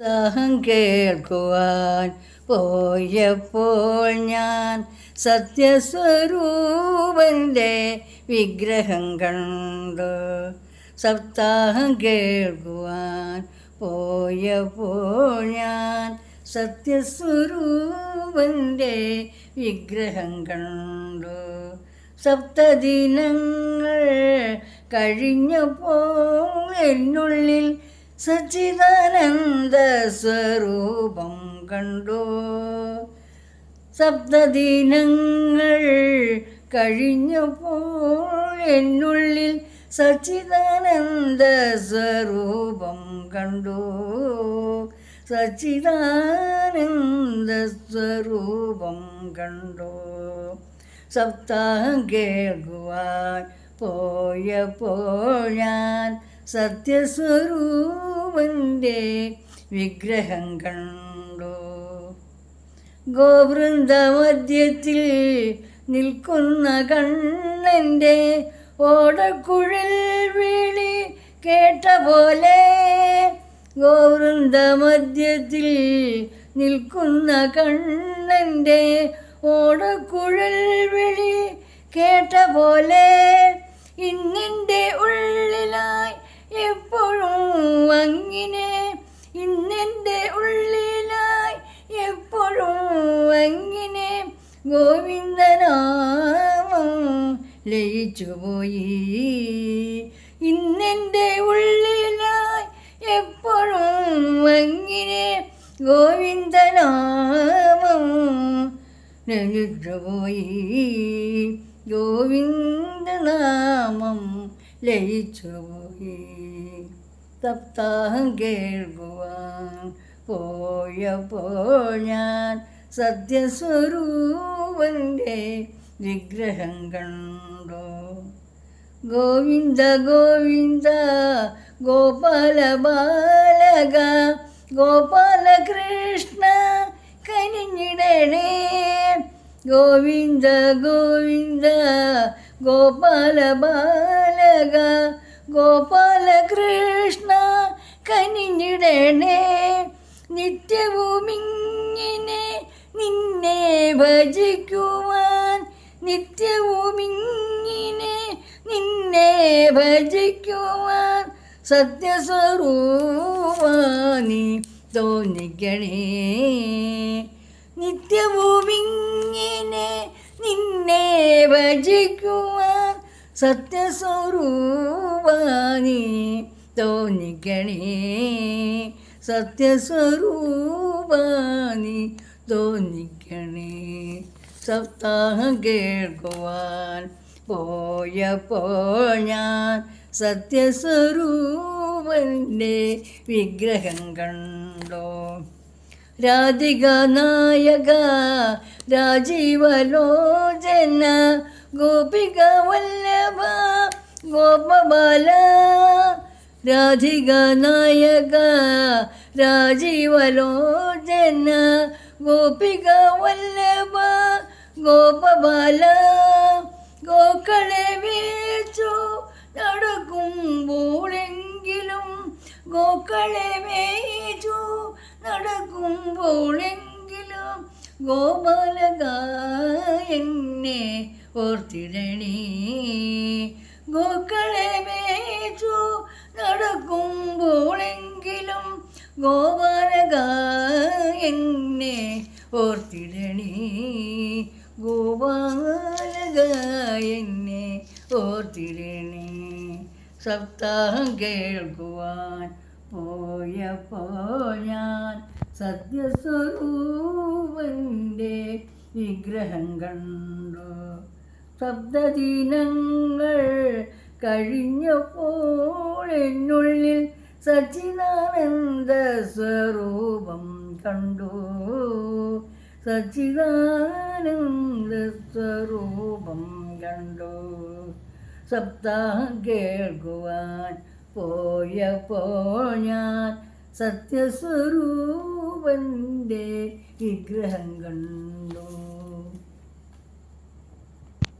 Saham കേൾക്കുവാൻ പോയപ്പോൾ ഞാൻ സത്യസ്വരൂപന്റെ വിഗ്രഹം കണ്ടു. സപ്താഹം കേൾക്കുവാൻ പോയപ്പോൾ ഞാൻ സത്യസ്വരൂപന്റെ വിഗ്രഹം കണ്ടു. സപ്തദിനങ്ങൾ കഴിഞ്ഞപ്പോൾ എന്നുള്ളിൽ സച്ചിദാനന്ദ സ്വരൂപം കണ്ടോ. സപ്തദിനങ്ങൾ കഴിഞ്ഞപ്പോൾ എന്നുള്ളിൽ സച്ചിദാനന്ദ സ്വരൂപം കണ്ടു. സച്ചിദാനന്ദ സ്വരൂപം കണ്ടു. സപ്താഹം കേൾക്കുവാൻ പോയപ്പോൾ ഞാൻ സത്യസ്വരൂപന്റെ വിഗ്രഹം കണ്ടു. ഗോവൃന്ദമധ്യത്തിൽ നിൽക്കുന്ന കണ്ണന്റെ ഓടക്കുഴൽ വിളി കേട്ട പോലെ ഗോവൃന്ദമധ്യത്തിൽ നിൽക്കുന്ന കണ്ണന്റെ ഓടക്കുഴൽ വിളി കേട്ട പോലെ ഇന്നിന്റെ അങ്ങിനെ ഇന്നെന്റെ ഉള്ളിലായി എപ്പോഴും അങ്ങിനെ ഗോവിന്ദനാമം ലയിച്ചുപോയി ഇന്നെന്റെ ഉള്ളിലായി എപ്പോഴും അങ്ങിനെ ഗോവിന്ദനാമം ലയിച്ചുപോയി ഗോവിന്ദനാമം ലയിച്ചുപോയി സപ്താഹം കേൾക്കുവാൻ പോയപ്പോൾ ഞാൻ സത്യസ്വരൂപന്റെ വിഗ്രഹം കണ്ടു. ഗോവിന്ദ ഗോവിന്ദ ഗോപാല ബാലക ഗോപാലകൃഷ്ണ കനിഞ്ഞിടണേ. ഗോവിന്ദ ഗോവിന്ദ ഗോപാല ബാലക ഗോപാലകൃഷ്ണ കനിഞ്ഞിടണേ. നിത്യവും ഇങ്ങനെ നിന്നെ ഭജിക്കുവാൻ. നിത്യവും ഇങ്ങനെ നിന്നെ ഭജിക്കുവാൻ. സത്യസ്വരൂപാനി തോന്നിക്കണേ. നിത്യവും ഇങ്ങനെ നിന്നെ ഭജിക്കുവാൻ. സത്യസ്വരൂപാനി തോന്നിക്കണേ സത്യസ്വരൂപാനി തോന്നിക്കണേ സപ്താഹം കേൾക്കുവാൻ പോയപ്പോൾ ഞാൻ സത്യസ്വരൂപന്റെ വിഗ്രഹം കണ്ടോ. രാധിക നായക രാജീവലോചന ഗോപിക വല്ലഭ ഗോപബാല രാധിക നായക രാജീവലോചന ഗോപിക വല്ലഭ ഗോപബാല ഗോക്കളെ വേച്ചു നടക്കുമ്പോഴെങ്കിലും ഗോക്കളെ വേച്ചു നടക്കുമ്പോഴെങ്കിലും ഗോപാലക എന്നെ ഓർത്തിടണേ. ഗോക്കളെ മേച്ചു നടക്കുമ്പോഴെങ്കിലും ഗോപാലക എന്നെ ഓർത്തിടണേ. ഗോപാലക എന്നെ ഓർത്തിടണേ. സപ്താഹം കേൾക്കുവാൻ പോയപ്പോ ഞാൻ സത്യസ്വരൂപന്റെ വിഗ്രഹം കണ്ടു. സപ്തദിനങ്ങൾ കഴിഞ്ഞപ്പോൾ എന്നുള്ളിൽ സച്ചിദാനന്ദ സ്വരൂപം കണ്ടു. സച്ചിദാനന്ദ സ്വരൂപം കണ്ടു. സപ്താഹം കേൾക്കുവാൻ പോയപ്പോൾ ഞാൻ സത്യസ്വരൂപന്റെ വിഗ്രഹം കണ്ടു.